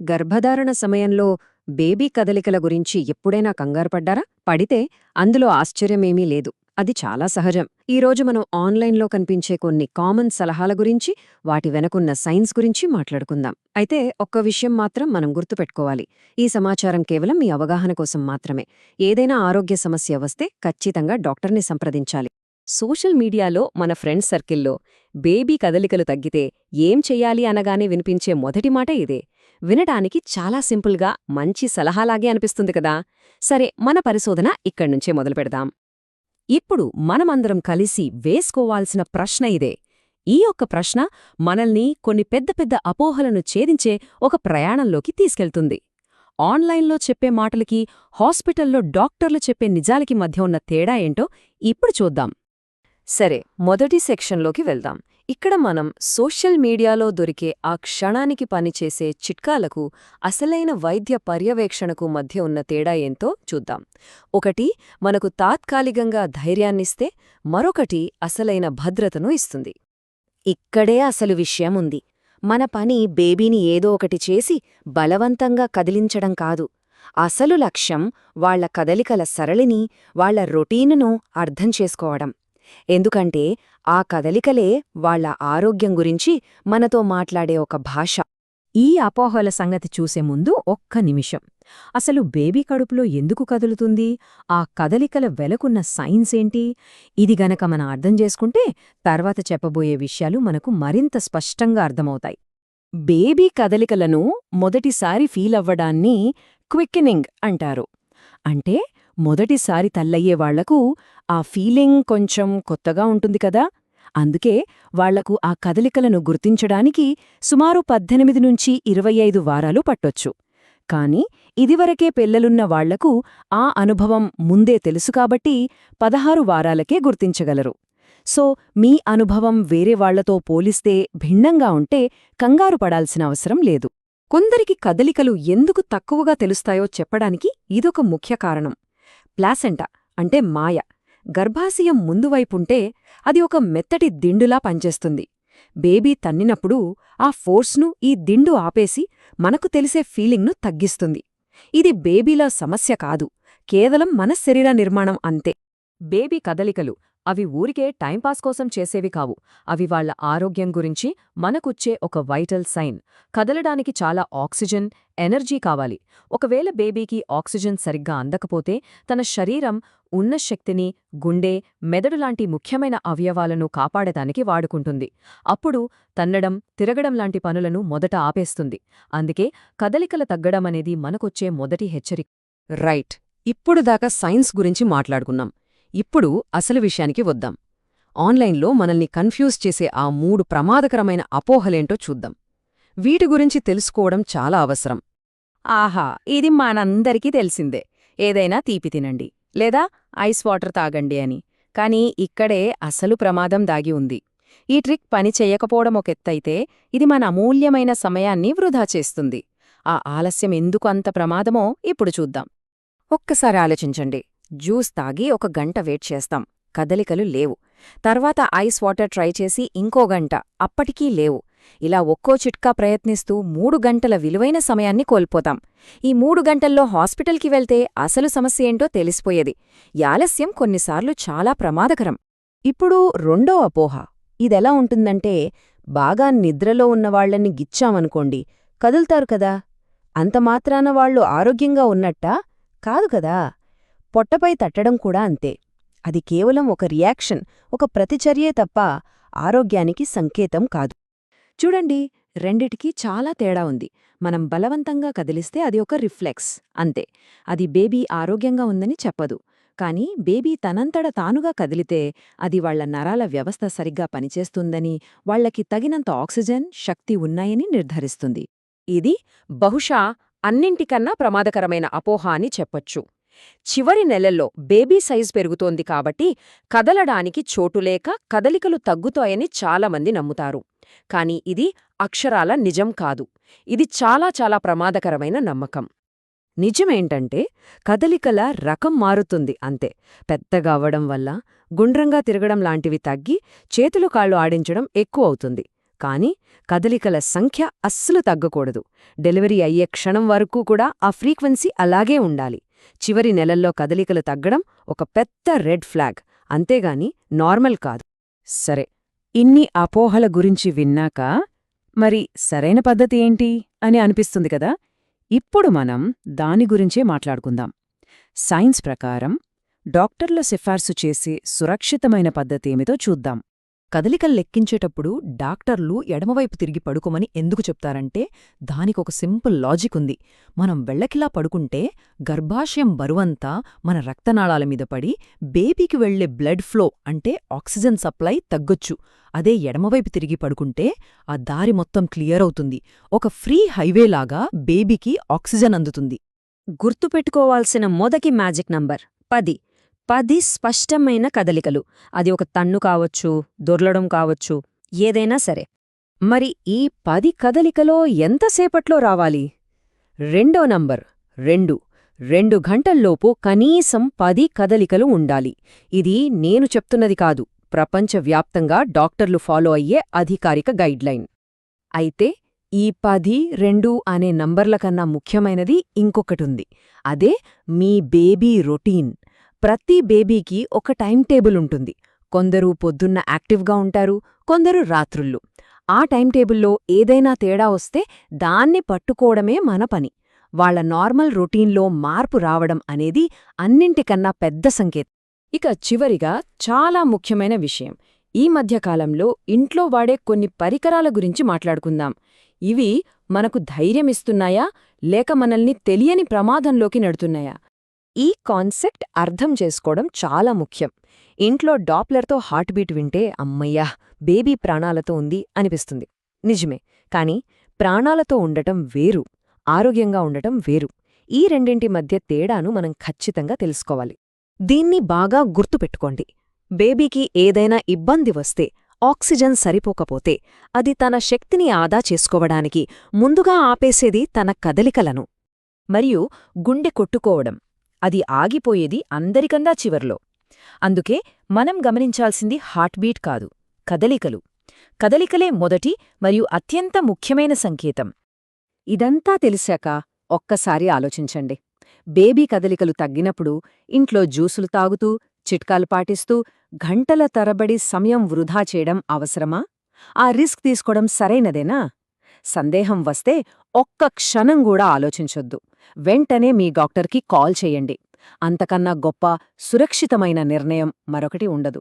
గర్భధారణ సమయంలో బేబీ కదలికల గురించి ఎప్పుడైనా కంగారుపడ్డారా పడితే అందులో ఆశ్చర్యమేమీ లేదు. అది చాలా సహజం. ఈరోజు మనం ఆన్లైన్లో కనిపించే కొన్ని కామన్ సలహాల గురించి వాటి వెనకున్న సైన్స్ గురించి మాట్లాడుకుందాం. అయితే ఒక్క విషయం మాత్రం మనం గుర్తుపెట్టుకోవాలి. ఈ సమాచారం కేవలం మీ అవగాహన కోసం మాత్రమే. ఏదైనా ఆరోగ్య సమస్య వస్తే ఖచ్చితంగా డాక్టర్ని సంప్రదించాలి. సోషల్ మీడియాలో మన ఫ్రెండ్స్ సర్కిల్లో బేబీ కదలికలు తగ్గితే ఏం చెయ్యాలి అనగానే వినిపించే మొదటి మాట ఇదే. వినడానికి చాలా సింపుల్గా మంచి సలహాలాగే అనిపిస్తుంది కదా. సరే మన పరిశోధన ఇక్కడ్నుంచే మొదలుపెడదాం. ఇప్పుడు మనమందరం కలిసి వేసుకోవాల్సిన ప్రశ్న ఇదే. ఈ ఒక్క ప్రశ్న మనల్ని కొన్ని పెద్ద పెద్ద అపోహలను ఛేదించే ఒక ప్రయాణంలోకి తీసుకెళ్తుంది. ఆన్లైన్లో చెప్పే మాటలకి హాస్పిటల్లో డాక్టర్లు చెప్పే నిజాలకి మధ్య ఉన్న తేడా ఏంటో ఇప్పుడు చూద్దాం. సరే మొదటి సెక్షన్లోకి వెళ్దాం. ఇక్కడ మనం సోషల్ మీడియాలో దొరికే ఆ క్షణానికి పనిచేసే చిట్కాలకు అసలైన వైద్య పర్యవేక్షణకు మధ్య ఉన్న తేడా ఏంతో చూద్దాం. ఒకటి మనకు తాత్కాలికంగా ధైర్యాన్నిస్తే మరొకటి అసలైన భద్రతను ఇస్తుంది. ఇక్కడే అసలు విషయం ఉంది. మన పని బేబీని ఏదో ఒకటి చేసి బలవంతంగా కదిలించడం కాదు. అసలు లక్ష్యం వాళ్ళ కదలికల సరళిని వాళ్ళ రొటీనును అర్థం చేసుకోవడం. ఎందుకంటే ఆ కదలికలే వాళ్ళ ఆరోగ్యం గురించి మనతో మాట్లాడే ఒక భాష. ఈ అపోహల సంగతి చూసే ముందు ఒక్క నిమిషం. అసలు బేబీ కడుపులో ఎందుకు కదులుతుంది? ఆ కదలికల వెలకున్న సైన్స్ ఏంటి? ఇది గనక మనం అర్థం చేసుకుంటే తర్వాత చెప్పబోయే విషయాలు మనకు మరింత స్పష్టంగా అర్థమవుతాయి. బేబీ కదలికలను మొదటిసారి ఫీలవ్వడాన్ని క్విక్కెనింగ్ అంటారు. అంటే మొదటిసారి తల్లయ్యే వాళ్ళకు ఆ ఫీలింగ్ కొంచెం కొత్తగా ఉంటుంది కదా? అందుకే వాళ్ళకు ఆ కదలికలను గుర్తించడానికి సుమారు పద్దెనిమిది నుంచి ఇరవై ఐదు వారాలు పట్టొచ్చు. కాని ఇదివరకే పిల్లలున్న వాళ్ళకు ఆ అనుభవం ముందే తెలుసు కాబట్టి పదహారు వారాలకే గుర్తించగలరు. సో మీ అనుభవం వేరే వాళ్ళతో పోలిస్తే భిన్నంగా ఉంటే కంగారు పడాల్సిన అవసరం లేదు. కొందరికి కదలికలు ఎందుకు తక్కువగా తెలుస్తాయో చెప్పడానికి ఇదొక ముఖ్య కారణం. ప్లాసెంటా అంటే మాయ. గర్భాశయం ముందువైపుంటే అది ఒక మెత్తటి దిండులా పనిచేస్తుంది. బేబీ తన్నినప్పుడు ఆ ఫోర్స్ను ఈ దిండు ఆపేసి మనకు తెలిసే ఫీలింగ్ను తగ్గిస్తుంది. ఇది బేబీల సమస్య కాదు కేవలం మన శరీర నిర్మాణం అంతే. బేబీ కదలికలు అవి ఊరికే టైంపాస్ కోసం చేసేవి కావు. అవి వాళ్ళ ఆరోగ్యం గురించి మనకుచ్చే ఒక వైటల్ సైన్. కదలడానికి చాలా ఆక్సిజన్ ఎనర్జీ కావాలి. ఒకవేళ బేబీకి ఆక్సిజన్ సరిగ్గా అందకపోతే తన శరీరం ఉన్న శక్తిని గుండె మెదడులాంటి ముఖ్యమైన అవయవాలను కాపాడటానికి వాడుకుంటుంది. అప్పుడు తన్నడం తిరగడం లాంటి పనులను మొదట ఆపేస్తుంది. అందుకే కదలికల తగ్గడం అనేది మనకొచ్చే మొదటి హెచ్చరిక. రైట్. ఇప్పుడు దాకా సైన్స్ గురించి మాట్లాడుకున్నాం. ఇప్పుడు అసలు విషయానికి వద్దాం. ఆన్లైన్లో మనల్ని కన్ఫ్యూజ్ చేసే ఆ మూడు ప్రమాదకరమైన అపోహలేంటో చూద్దాం. వీటి గురించి తెలుసుకోవడం చాలా అవసరం. ఆహా ఇది మనందరికీ తెలిసిందే. ఏదైనా తీపి తినండి. లేదా ఐస్ వాటర్ తాగండి అని. కానీ ఇక్కడే అసలు ప్రమాదం దాగి ఉంది. ఈ ట్రిక్ పని చెయ్యకపోవడం ఒకెత్తైతే ఇది మన అమూల్యమైన సమయాన్ని వృధా చేస్తుంది. ఆ ఆలస్యం ఎందుకు అంత ప్రమాదమో ఇప్పుడు చూద్దాం. ఒక్కసారి ఆలోచించండి. జ్యూస్ తాగి ఒక గంట వెయిట్ చేస్తాం. కదలికలు లేవు. తర్వాత ఐస్ వాటర్ ట్రై చేసి ఇంకో గంట. అప్పటికీ లేవు. ఇలా ఒక్కో చిట్కా ప్రయత్నిస్తూ మూడు గంటల విలువైన సమయాన్ని కోల్పోతాం. ఈ మూడు గంటల్లో హాస్పిటల్కి వెళ్తే అసలు సమస్య ఏంటో తెలిసిపోయేది. యాలస్యం కొన్నిసార్లు చాలా ప్రమాదకరం. ఇప్పుడు రెండో అపోహ. ఇదెలా ఉంటుందంటే బాగా నిద్రలో ఉన్నవాళ్ళని గిచ్చామనుకోండి కదులుతారు కదా. అంతమాత్రాన వాళ్ళు ఆరోగ్యంగా ఉన్నట్టా? కాదు కదా. పొట్టపై తట్టడం కూడా అంతే. అది కేవలం ఒక రియాక్షన్ ఒక ప్రతిచర్యే తప్ప ఆరోగ్యానికి సంకేతం కాదు. చూడండి రెండిటికీ చాలా తేడా ఉంది. మనం బలవంతంగా కదిలిస్తే అది ఒక రిఫ్లెక్స్ అంతే. అది బేబీ ఆరోగ్యంగా ఉందని చెప్పదు. కాని బేబీ తనంతట తానుగా కదిలితే అది వాళ్ళ నరాల వ్యవస్థ సరిగ్గా పనిచేస్తుందని వాళ్ళకి తగినంత ఆక్సిజన్ శక్తి ఉన్నాయని నిర్ధారిస్తుంది. ఇది బహుశా అన్నింటికన్నా ప్రమాదకరమైన అపోహ అని చెప్పొచ్చు. చివరి నెలల్లో బేబీ సైజ్ పెరుగుతోంది కాబట్టి కదలడానికి చోటులేక కదలికలు తగ్గుతాయని చాలామంది నమ్ముతారు. కాని ఇది అక్షరాల నిజం కాదు. ఇది చాలా చాలా ప్రమాదకరమైన నమ్మకం. నిజమేంటంటే కదలికల రకం మారుతుంది అంతే. పెద్దగా అవ్వడం వల్ల గుండ్రంగా తిరగడం లాంటివి తగ్గి చేతులు కాళ్ళు ఆడించడం ఎక్కువ అవుతుంది. కానీ కదలికల సంఖ్య అస్సలు తగ్గకూడదు. డెలివరీ అయ్యే క్షణం వరకు కూడా ఆ ఫ్రీక్వెన్సీ అలాగే ఉండాలి. చివరి నెలల్లో కదలికలు తగ్గడం ఒక పెద్ద రెడ్ ఫ్లాగ్. అంతేగాని నార్మల్ కాదు. సరే ఇన్ని అపోహల గురించి విన్నాక మరి సరైన పద్ధతి ఏంటి అని అనిపిస్తుంది కదా? ఇప్పుడు మనం దాని గురించే మాట్లాడుకుందాం. సైన్స్ ప్రకారం డాక్టర్ల సిఫార్సు చేసే సురక్షితమైన పద్ధతేమితో చూద్దాం. కదలికలు లెక్కించేటప్పుడు డాక్టర్లు ఎడమవైపు తిరిగి పడుకోమని ఎందుకు చెప్తారంటే దానికొక సింపుల్ లాజిక్ ఉంది. మనం వెళ్ళకిలా పడుకుంటే గర్భాశయం బరువంతా మన రక్తనాళాల మీద పడి బేబీకి వెళ్ళే బ్లడ్ ఫ్లో అంటే ఆక్సిజన్ సప్లై తగ్గొచ్చు. అదే ఎడమవైపు తిరిగి పడుకుంటే ఆ దారి మొత్తం క్లియర్ అవుతుంది. ఒక ఫ్రీ హైవేలాగా బేబీకి ఆక్సిజన్ అందుతుంది. గుర్తుపెట్టుకోవాల్సిన మొదటి మ్యాజిక్ నంబర్ పది. పది స్పష్టమైన కదలికలు. అది ఒక తన్ను కావచ్చు దొర్లడం కావచ్చు ఏదైనా సరే. మరి ఈ పది కదలికలో ఎంతసేపట్లో రావాలి? రెండో నంబర్ రెండు. రెండు గంటల్లోపు కనీసం పది కదలికలు ఉండాలి. ఇది నేను చెప్తున్నది కాదు. ప్రపంచవ్యాప్తంగా డాక్టర్లు ఫాలో అయ్యే అధికారిక గైడ్లైన్. అయితే ఈ పది రెండు అనే నంబర్ల కన్నా ముఖ్యమైనది ఇంకొకటుంది అదే మీ బేబీ రొటీన్. ప్రతి బేబీకి ఒక టైం టేబుల్ ఉంటుంది. కొందరు పొద్దున్న యాక్టివ్గా ఉంటారు కొందరు రాత్రుళ్ళు. ఆ టైం టేబుల్లో ఏదైనా తేడా వస్తే దాన్ని పట్టుకోవడమే మన పని. వాళ్ళ నార్మల్ రొటీన్లో మార్పు రావడం అనేది అన్నింటికన్నా పెద్ద సంకేతం. ఇక చివరిగా చాలా ముఖ్యమైన విషయం. ఈ మధ్యకాలంలో ఇంట్లో వాడే కొన్ని పరికరాల గురించి మాట్లాడుకుందాం. ఇవి మనకు ధైర్యమిస్తున్నాయా లేక మనల్ని తెలియని ప్రమాదంలోకి నెడుతున్నాయా? ఈ కాన్సెప్ట్ అర్థం చేసుకోవడం చాలా ముఖ్యం. ఇంట్లో డాప్లర్తో హార్ట్ బీట్ వింటే అమ్మయ్యా బేబీ ప్రాణాలతో ఉంది అనిపిస్తుంది. నిజమే కాని ప్రాణాలతో ఉండటం వేరు ఆరోగ్యంగా ఉండటం వేరు. ఈ రెండింటి మధ్య తేడాను మనం ఖచ్చితంగా తెలుసుకోవాలి. దీన్ని బాగా గుర్తుపెట్టుకోండి. బేబీకి ఏదైనా ఇబ్బంది వస్తే ఆక్సిజన్ సరిపోకపోతే అది తన శక్తిని ఆదా చేసుకోవడానికి ముందుగా ఆపేసేది తన కదలికలను మరియు గుండె కొట్టుకోవడం. అది ఆగిపోయేది అందరికందా చివర్లో. అందుకే మనం గమనించాల్సింది హార్ట్బీట్ కాదు కదలికలు. కదలికలే మొదటి మరియు అత్యంత ముఖ్యమైన సంకేతం. ఇదంతా తెలిసాక ఒక్కసారి ఆలోచించండి. బేబీ కదలికలు తగ్గినప్పుడు ఇంట్లో జ్యూసులు తాగుతూ చిట్కాలు పాటిస్తూ గంటల తరబడి సమయం వృధా చేయడం అవసరమా? ఆ రిస్క్ తీసుకోవడం సరైనదేనా? సందేహం వస్తే ఒక్క క్షణం కూడా ఆలోచించొద్దు. వెంటనే మీ డాక్టర్కి కాల్ చెయ్యండి అంతకన్నా గొప్ప సురక్షితమైన నిర్ణయం మరొకటి ఉండదు.